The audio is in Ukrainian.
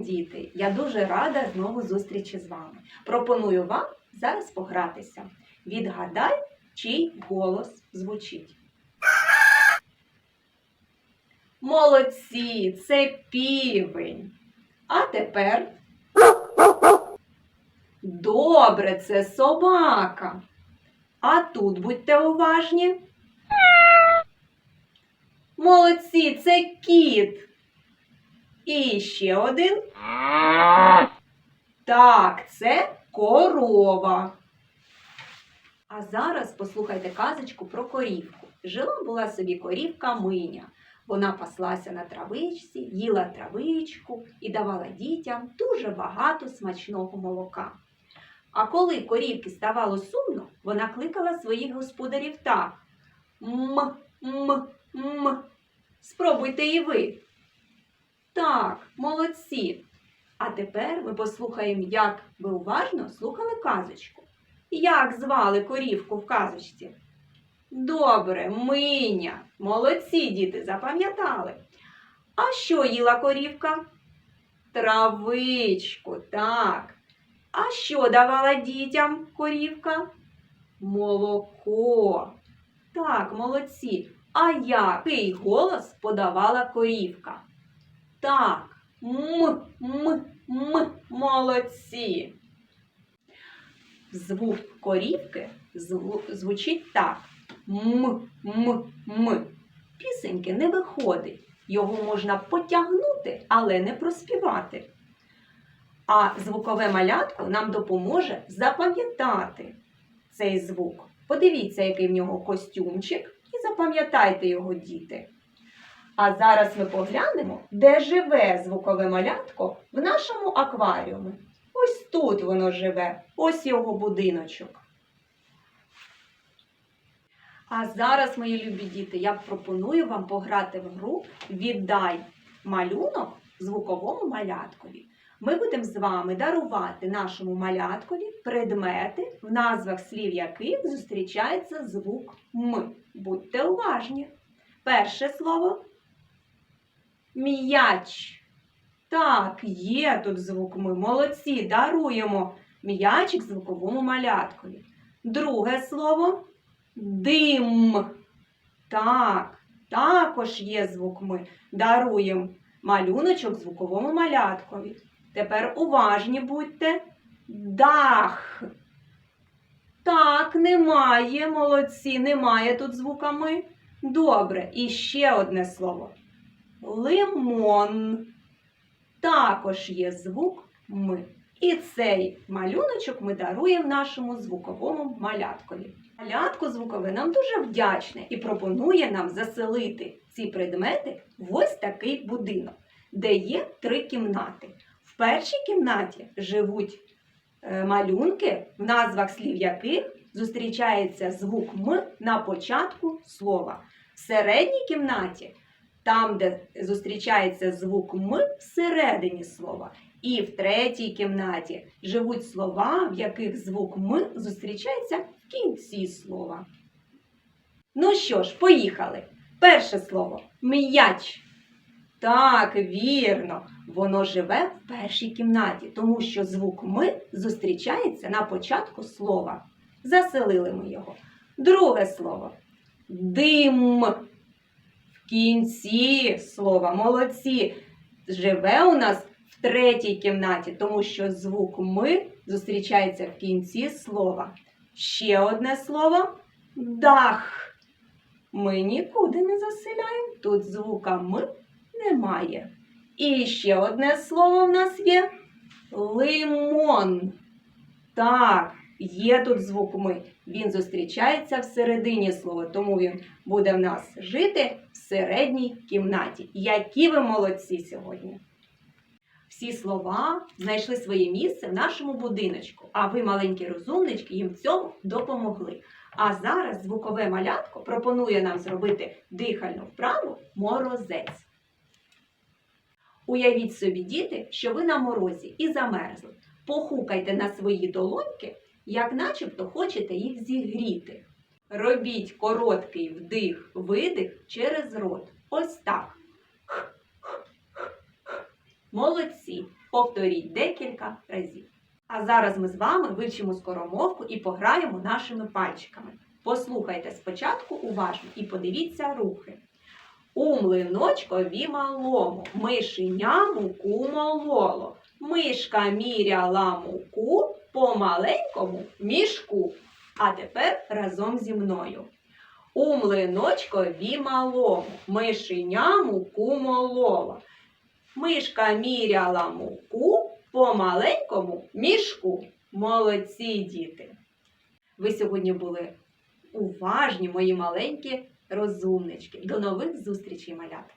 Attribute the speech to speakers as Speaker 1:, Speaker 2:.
Speaker 1: діти! Я дуже рада знову зустрічі з вами. Пропоную вам зараз погратися. Відгадай, чий голос звучить. Молодці, це півень. А тепер. Добре, це собака. А тут будьте уважні. Молодці, це кіт. І ще один. Так, це корова. А зараз послухайте казочку про корівку. Жила була собі корівка Миня. Вона паслася на травичці, їла травичку і давала дітям дуже багато смачного молока. А коли корівки ставало сумно, вона кликала своїх господарів так. М, м, м. Спробуйте і ви. Так, молодці. А тепер ми послухаємо, як ви уважно слухали казочку. Як звали корівку в казочці? Добре, миня. Молодці, діти, запам'ятали. А що їла корівка? Травичку, так. А що давала дітям корівка? Молоко. Так, молодці. А який голос подавала корівка? Так, м, м, м, молодці. Звук корівки звучить так. М, м, м. Пісеньки не виходить. Його можна потягнути, але не проспівати. А звукове малятко нам допоможе запам'ятати цей звук. Подивіться, який в нього костюмчик, і запам'ятайте його, діти. А зараз ми поглянемо, де живе звукове малятко в нашому акваріумі. Ось тут воно живе, ось його будиночок. А зараз, мої любі діти, я пропоную вам пограти в гру Віддай малюнок звуковому маляткові. Ми будемо з вами дарувати нашому маляткові предмети, в назвах слів яких зустрічається звук М. Будьте уважні. Перше слово м'яч. Так, є тут звук ми. Молодці, даруємо м'ячик звуковому маляткові. Друге слово дим. Так, також є звук ми. Даруємо малюночок звуковому маляткові. Тепер уважні будьте. Дах. Так, немає, молодці, немає тут звука ми. Добре, і ще одне слово. Лимон. Також є звук ми. І цей малюночок ми даруємо нашому звуковому маляткові. Малятко звукове нам дуже вдячне і пропонує нам заселити ці предмети в ось такий будинок, де є три кімнати. В першій кімнаті живуть е, малюнки, в назвах слів яких зустрічається звук М на початку слова. В середній кімнаті, там, де зустрічається звук М всередині слова. І в третій кімнаті живуть слова, в яких звук М зустрічається в кінці слова. Ну що ж, поїхали. Перше слово м'яч. Так, вірно, воно живе в першій кімнаті, тому що звук ми зустрічається на початку слова. Заселили ми його. Друге слово дим. Кінці слова. Молодці. Живе у нас в третій кімнаті, тому що звук ми зустрічається в кінці слова. Ще одне слово дах. Ми нікуди не заселяємо. Тут звука ми немає. І ще одне слово в нас є лимон. Так, є тут звук ми. Він зустрічається всередині слова, тому він буде в нас жити в середній кімнаті. Які ви молодці сьогодні! Всі слова знайшли своє місце в нашому будиночку, а ви, маленькі розумнички, їм в цьому допомогли. А зараз звукове малятко пропонує нам зробити дихальну вправу морозець. Уявіть собі, діти, що ви на морозі і замерзли. Похукайте на свої долоньки, як начебто хочете їх зігріти. Робіть короткий вдих-видих через рот. Ось так. Молодці. Повторіть декілька разів. А зараз ми з вами вивчимо скоромовку і пограємо нашими пальчиками. Послухайте спочатку уважно і подивіться рухи. У млиночкові малому мишеня муку мололо. Мишка міряла муку по маленькому мішку. А тепер разом зі мною. У млиночкові малому мишеня муку молола. Мишка міряла муку по маленькому мішку. Молодці діти! Ви сьогодні були уважні, мої маленькі розумнички. До нових зустрічей, малята!